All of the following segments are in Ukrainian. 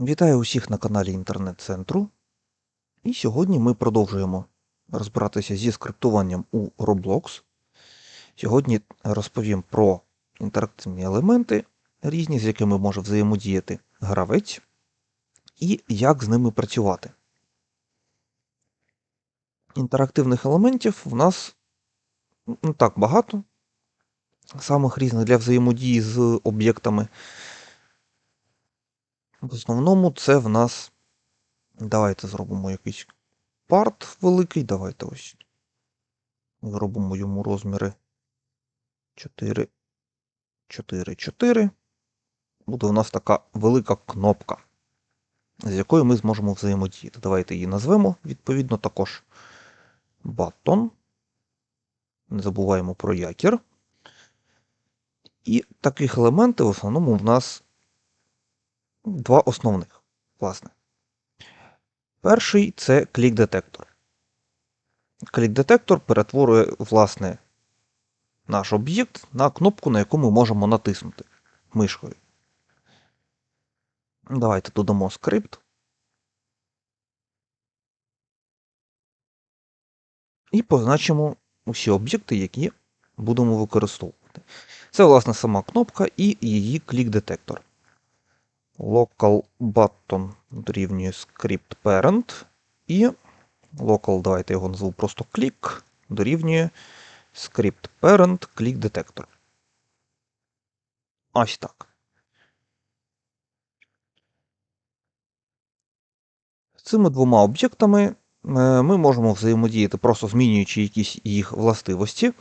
Вітаю усіх на каналі інтернет-центру. І сьогодні ми продовжуємо розбиратися зі скриптуванням у Roblox. Сьогодні розповім про інтерактивні елементи, різні, з якими може взаємодіяти гравець, і як з ними працювати. Інтерактивних елементів в нас не так багато, самих різних для взаємодії з об'єктами. В основному це в нас. Давайте зробимо якийсь парт великий. Давайте ось. Зробимо йому розміри 4, 4, 4. Буде у нас така велика кнопка, з якою ми зможемо взаємодіяти. Давайте її назвемо, відповідно, також button. Не забуваємо про якір. І таких елементів в основному в нас два основних, власне. Перший це клік-детектор. Клік-детектор перетворює, власне, наш об'єкт на кнопку, на яку ми можемо натиснути мишкою. Давайте додамо скрипт. І позначимо усі об'єкти, які будемо використовувати. Це, власне, сама кнопка і її клік-детектор local button дорівнює script parent і local, давайте його назву просто click, дорівнює script parent click detector. Ось так. Цими двома об'єктами е, ми можемо взаємодіяти, просто змінюючи якісь їх властивості.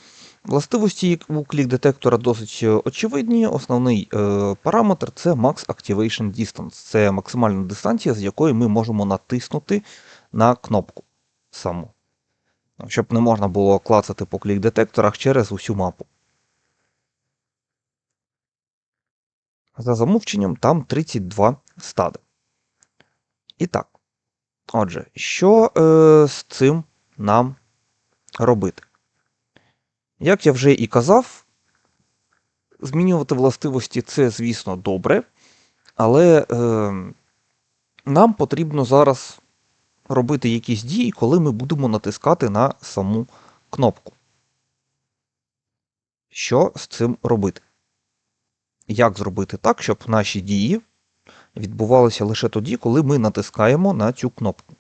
Властивості у клік-детектора досить очевидні. Основний е, параметр це Max Activation Distance. Це максимальна дистанція, з якої ми можемо натиснути на кнопку саму. Щоб не можна було клацати по клік-детекторах через усю мапу. За замовченням там 32 стади. І так. Отже, що е, з цим нам робити? Як я вже і казав, змінювати властивості це, звісно, добре, але е, нам потрібно зараз робити якісь дії, коли ми будемо натискати на саму кнопку. Що з цим робити? Як зробити так, щоб наші дії відбувалися лише тоді, коли ми натискаємо на цю кнопку?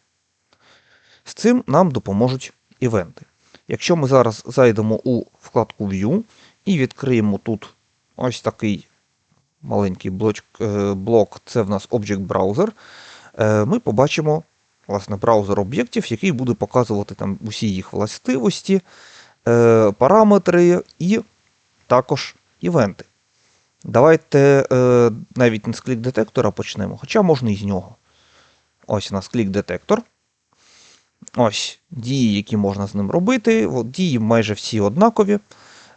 З цим нам допоможуть івенти. Якщо ми зараз зайдемо у вкладку View і відкриємо тут ось такий маленький блок, е, блок це в нас Object Browser, е, ми побачимо власне, браузер об'єктів, який буде показувати там усі їх властивості, е, параметри і також івенти. Давайте навіть не з клік-детектора почнемо, хоча можна і з нього. Ось у нас клік-детектор. Ось дії, які можна з ним робити. Дії майже всі однакові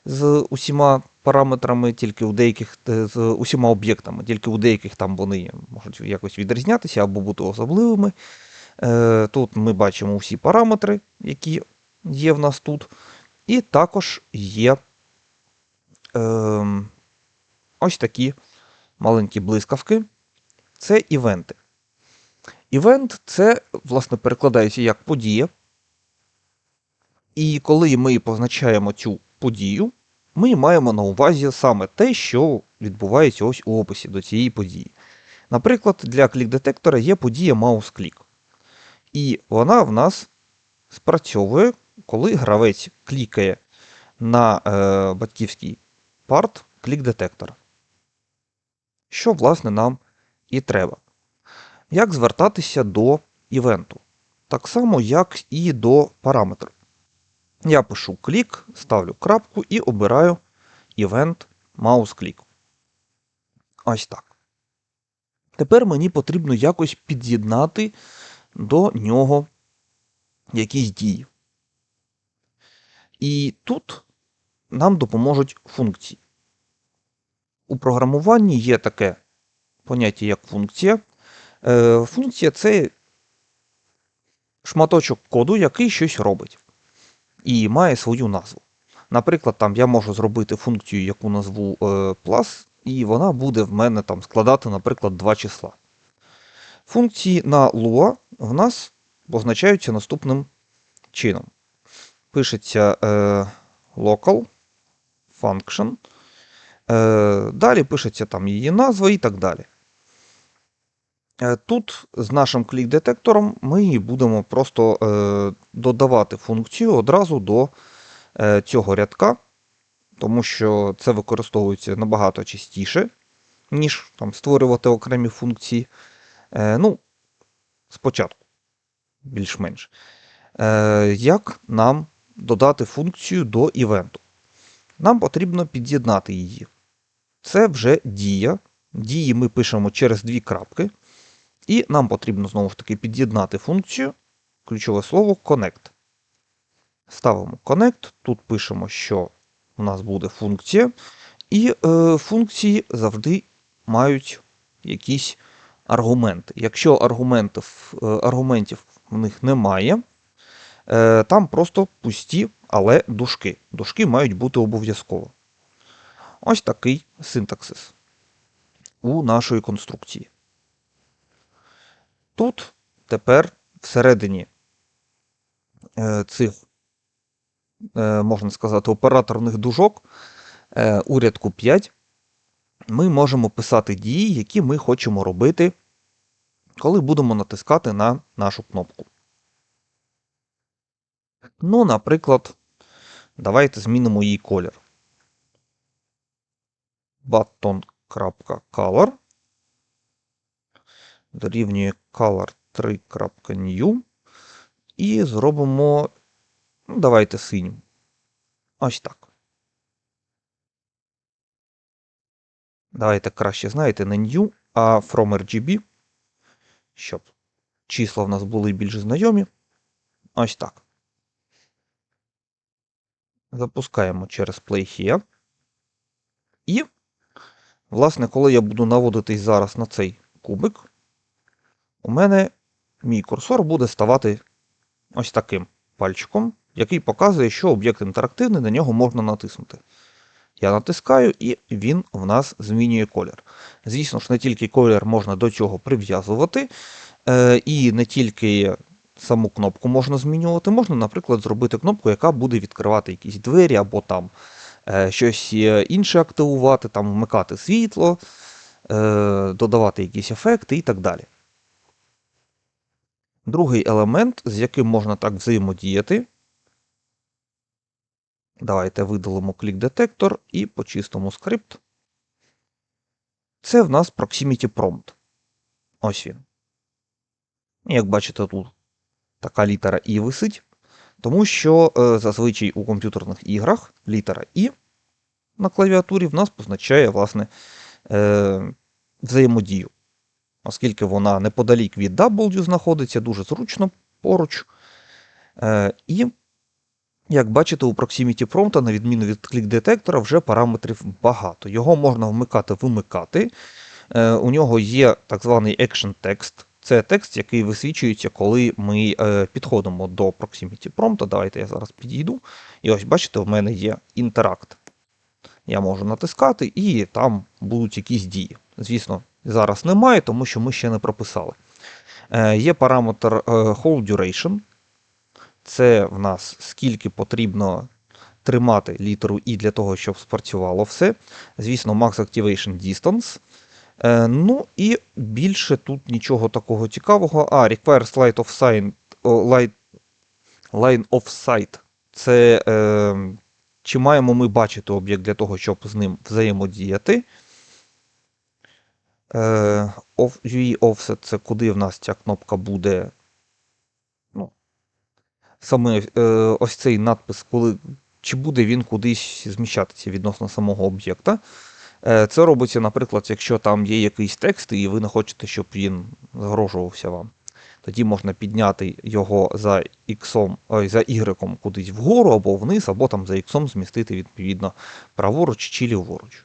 з усіма параметрами, тільки у деяких е, з усіма об'єктами, тільки у деяких там вони можуть якось відрізнятися або бути особливими. Е, тут ми бачимо всі параметри, які є в нас тут. І також є е, ось такі маленькі блискавки. Це івенти. Івент це, власне, перекладається як подія. І коли ми позначаємо цю подію, ми маємо на увазі саме те, що відбувається ось у описі до цієї події. Наприклад, для клік-детектора є подія mouse-клік. І вона в нас спрацьовує, коли гравець клікає на е, батьківський парт клік-детектора. Що, власне, нам і треба. Як звертатися до івенту? Так само, як і до параметру. Я пишу клік, ставлю крапку і обираю івент mouse-клік. Ось так. Тепер мені потрібно якось під'єднати до нього якісь дії. І тут нам допоможуть функції. У програмуванні є таке поняття, як функція. Е, функція це шматочок коду, який щось робить. І має свою назву. Наприклад, там я можу зробити функцію, яку назву е, plus, і вона буде в мене там складати, наприклад, два числа. Функції на Lua в нас позначаються наступним чином. Пишеться е, local function. Е, далі пишеться там її назва і так далі. Е, Тут з нашим клік-детектором ми будемо просто е, додавати функцію одразу до е, цього рядка, тому що це використовується набагато частіше, ніж там, створювати окремі функції. Ну, спочатку, більш-менш. Як нам додати функцію до івенту? Нам потрібно під'єднати її. Це вже дія. Дії ми пишемо через дві крапки. І нам потрібно знову ж таки під'єднати функцію, ключове слово connect. Ставимо connect, тут пишемо, що у нас буде функція. І е, функції завжди мають якісь аргументи. Якщо аргументів, е, аргументів в них немає, е, там просто пусті, але дужки. Дужки мають бути обов'язково. Ось такий синтаксис у нашої конструкції. Тут тепер всередині е, цих, е, можна сказати, операторних дужок е, у рядку 5 ми можемо писати дії, які ми хочемо робити, коли будемо натискати на нашу кнопку. Ну, наприклад, давайте змінимо її колір. button.color дорівнює color 3.new і зробимо, ну, давайте синім. Ось так. Давайте краще, знаєте, не new, а from RGB, щоб числа в нас були більш знайомі. Ось так. Запускаємо через Play Here. І, власне, коли я буду наводитись зараз на цей кубик, у мене мій курсор буде ставати ось таким пальчиком, який показує, що об'єкт інтерактивний, на нього можна натиснути. Я натискаю, і він в нас змінює колір. Звісно ж, не тільки колір можна до цього прив'язувати, е, і не тільки саму кнопку можна змінювати, можна, наприклад, зробити кнопку, яка буде відкривати якісь двері або там е, щось інше активувати, там вмикати світло, е, додавати якісь ефекти і так далі. Другий елемент, з яким можна так взаємодіяти. Давайте видалимо клік-детектор і почистимо скрипт. Це в нас Proximity Prompt. Ось він. Як бачите, тут така літера І висить, тому що е, зазвичай у комп'ютерних іграх літера І на клавіатурі в нас позначає власне, е, взаємодію оскільки вона неподалік від W знаходиться, дуже зручно поруч. Е, І, як бачите, у Proximity Prompt, на відміну від клік-детектора, вже параметрів багато. Його можна вмикати-вимикати. Е, У нього є так званий Action Text. Це текст, який висвічується, коли ми е, підходимо до Proximity Prompt. Давайте я зараз підійду. І ось, бачите, в мене є інтеракт. Я можу натискати, і там будуть якісь дії. Звісно, Зараз немає, тому що ми ще не прописали. Е, Є параметр е, hold duration. Це в нас скільки потрібно тримати літеру І для того, щоб спрацювало все. Звісно, Max Activation Distance. Е, ну і більше тут нічого такого цікавого. А, requires light of sign, light, line of sight. Це е, чи маємо ми бачити об'єкт для того, щоб з ним взаємодіяти. Е, UI Offset це куди в нас ця кнопка буде. Ну, Саме е, ось цей надпис, коли, чи буде він кудись зміщатися відносно самого об'єкта. Е, це робиться, наприклад, якщо там є якийсь текст, і ви не хочете, щоб він загрожувався вам. Тоді можна підняти його за X, ой, за Y кудись вгору або вниз, або там за X змістити відповідно праворуч чи ліворуч.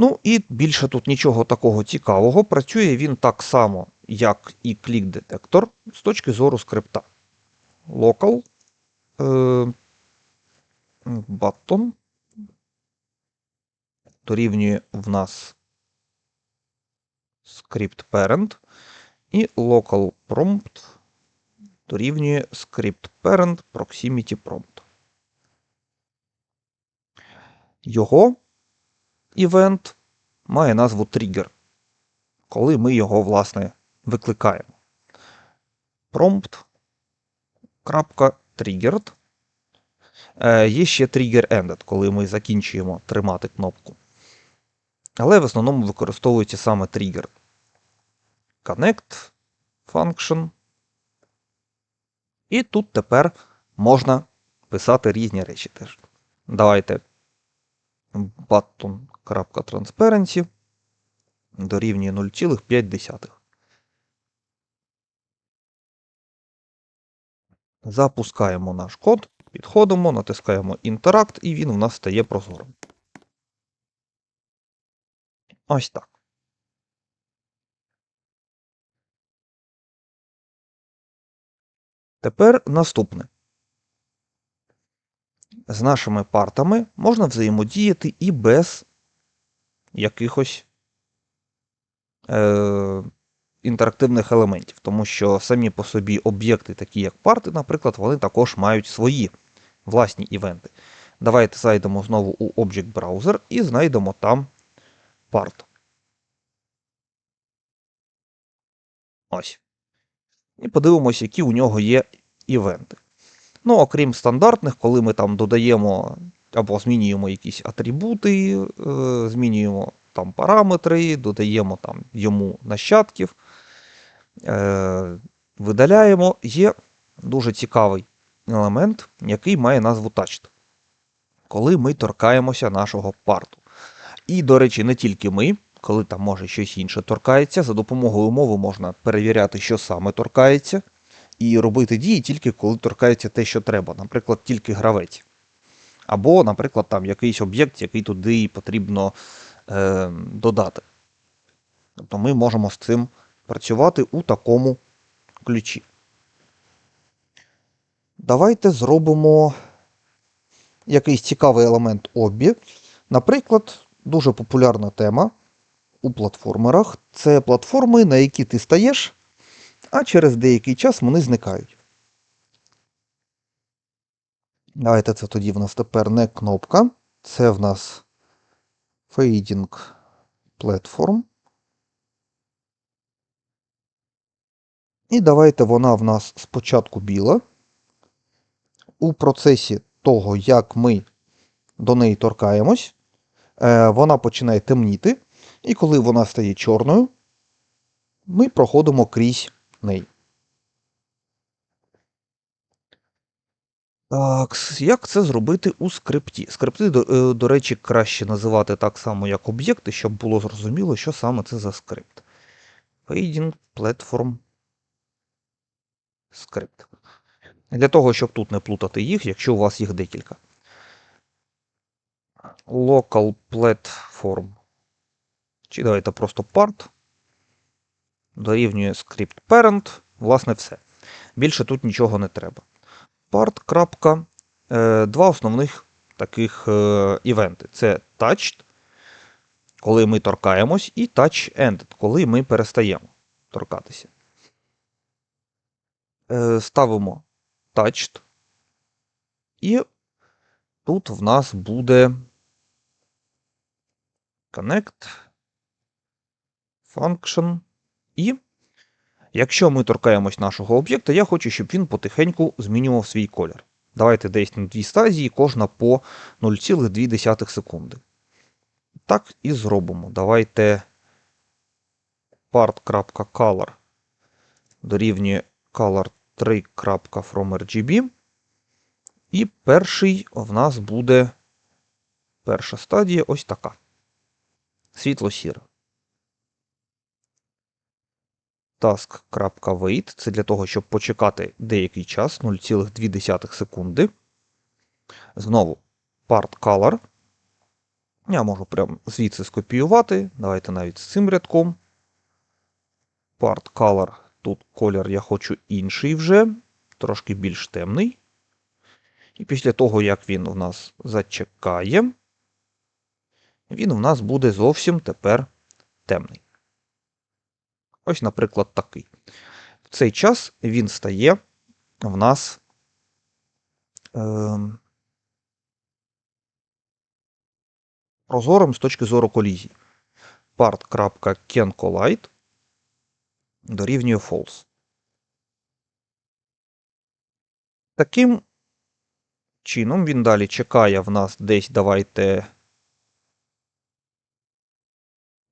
Ну і більше тут нічого такого цікавого. Працює він так само, як і клік-детектор з точки зору скрипта. Local е, button дорівнює в нас script parent і local prompt дорівнює script parent proximity prompt. Його івент має назву trigger, коли ми його, власне, викликаємо. Prompt. Triggered. Е, Є ще trigger ended, коли ми закінчуємо тримати кнопку. Але в основному використовується саме trigger. Connect function. І тут тепер можна писати різні речі теж. Давайте button.transparency дорівнює 0,5. Запускаємо наш код, підходимо, натискаємо Interact, і він у нас стає прозорим. Ось так. Тепер наступне. З нашими партами можна взаємодіяти і без якихось е, інтерактивних елементів, тому що самі по собі об'єкти, такі як парти, наприклад, вони також мають свої власні івенти. Давайте зайдемо знову у Object Browser і знайдемо там part. Ось. І подивимося, які у нього є івенти. Ну, окрім стандартних, коли ми там додаємо або змінюємо якісь атрибути, е, змінюємо там параметри, додаємо там йому нащадків, е, видаляємо, є дуже цікавий елемент, який має назву Touched, коли ми торкаємося нашого парту. І, до речі, не тільки ми, коли там може щось інше торкається, за допомогою мови можна перевіряти, що саме торкається, і робити дії тільки коли торкається те, що треба, наприклад, тільки гравець. Або, наприклад, там якийсь об'єкт, який туди потрібно е, додати. Тобто ми можемо з цим працювати у такому ключі. Давайте зробимо якийсь цікавий елемент обі. Наприклад, дуже популярна тема у платформерах це платформи, на які ти стаєш, а через деякий час вони зникають. Давайте це тоді в нас тепер не кнопка. Це в нас Fading Platform. І давайте вона в нас спочатку біла. У процесі того, як ми до неї торкаємось, е, вона починає темніти. І коли вона стає чорною, ми проходимо крізь неї. Так, як це зробити у скрипті? Скрипти, до, е, до речі, краще називати так само, як об'єкти, щоб було зрозуміло, що саме це за скрипт. Fading Platform Script. Для того, щоб тут не плутати їх, якщо у вас їх декілька. Local Platform. Чи давайте просто part. Дорівнює script parent. Власне, все. Більше тут нічого не треба part. е, Два основних таких е, івенти. Це touched, коли ми торкаємось, і touch ended, коли ми перестаємо торкатися. Е, ставимо touched. І тут в нас буде connect function і Якщо ми торкаємось нашого об'єкта, я хочу, щоб він потихеньку змінював свій колір. Давайте десь на дві стадії, кожна по 0,2 секунди. Так і зробимо. Давайте part.color дорівнює color 3.fromRGB. І перший в нас буде перша стадія ось така. Світло-сіра task.wait це для того, щоб почекати деякий час 0,2 секунди. Знову part color. Я можу прямо звідси скопіювати. Давайте навіть з цим рядком. Part color. Тут колір я хочу інший вже, трошки більш темний. І після того, як він у нас зачекає, він у нас буде зовсім тепер темний. Ось, наприклад, такий. В цей час він стає в нас. Е, прозорим з точки зору колізії. part.canCollide дорівнює false. Таким чином він далі чекає в нас десь, давайте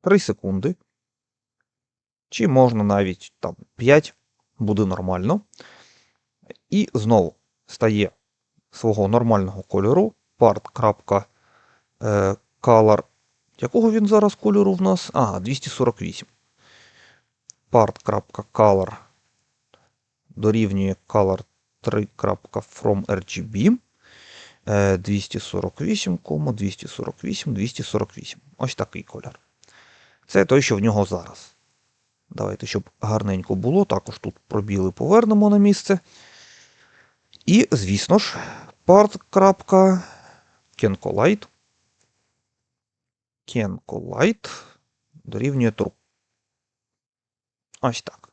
3 секунди. Чи можна навіть там 5, буде нормально. І знову стає свого нормального кольору part.color. Якого він зараз кольору в нас? Ага, 248. part.color дорівнює color 3.from.rgb. 248, 248, 248. Ось такий колір. Це той, що в нього зараз. Давайте, щоб гарненько було. Також тут пробіли повернемо на місце. І, звісно ж, part.cancolite cancolite дорівнює true. Ось так.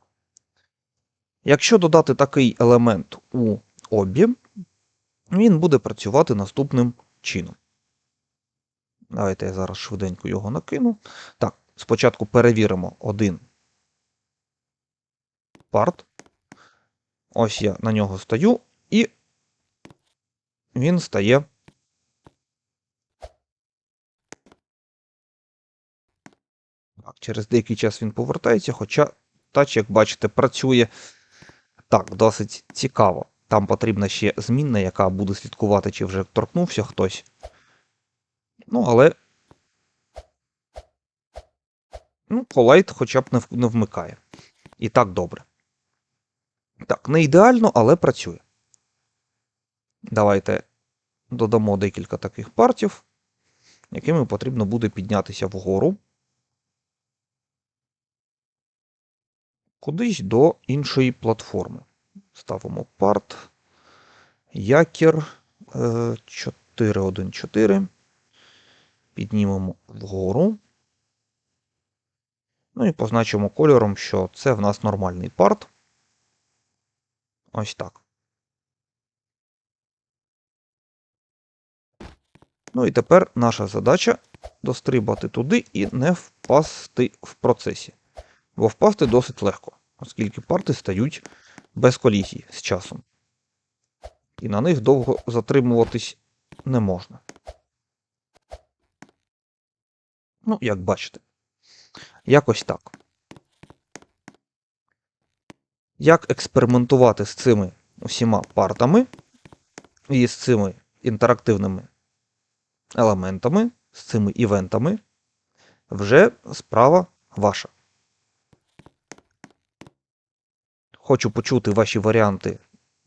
Якщо додати такий елемент у обі, він буде працювати наступним чином. Давайте я зараз швиденько його накину. Так, спочатку перевіримо один парт. Ось я на нього стаю, і він стає. Так, Через деякий час він повертається, хоча тач, як бачите, працює так, досить цікаво. Там потрібна ще змінна, яка буде слідкувати, чи вже торкнувся хтось. Ну, але. Ну, колайт хоча б не вмикає. І так добре. Так, не ідеально, але працює. Давайте додамо декілька таких партів, якими потрібно буде піднятися вгору. Кудись до іншої платформи. Ставимо парт. Якір е, 414. Піднімемо вгору. Ну і позначимо кольором, що це в нас нормальний парт. Ось так. Ну і тепер наша задача дострибати туди і не впасти в процесі. Бо впасти досить легко, оскільки парти стають без колізії з часом. І на них довго затримуватись не можна. Ну, як бачите. Якось так. Як експериментувати з цими усіма партами і з цими інтерактивними елементами, з цими івентами, вже справа ваша. Хочу почути ваші варіанти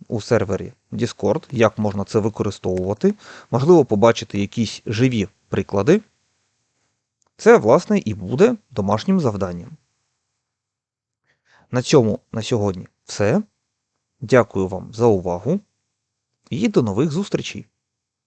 у сервері Discord, як можна це використовувати. Можливо, побачити якісь живі приклади. Це, власне, і буде домашнім завданням. На цьому на сьогодні все. Дякую вам за увагу і до нових зустрічей!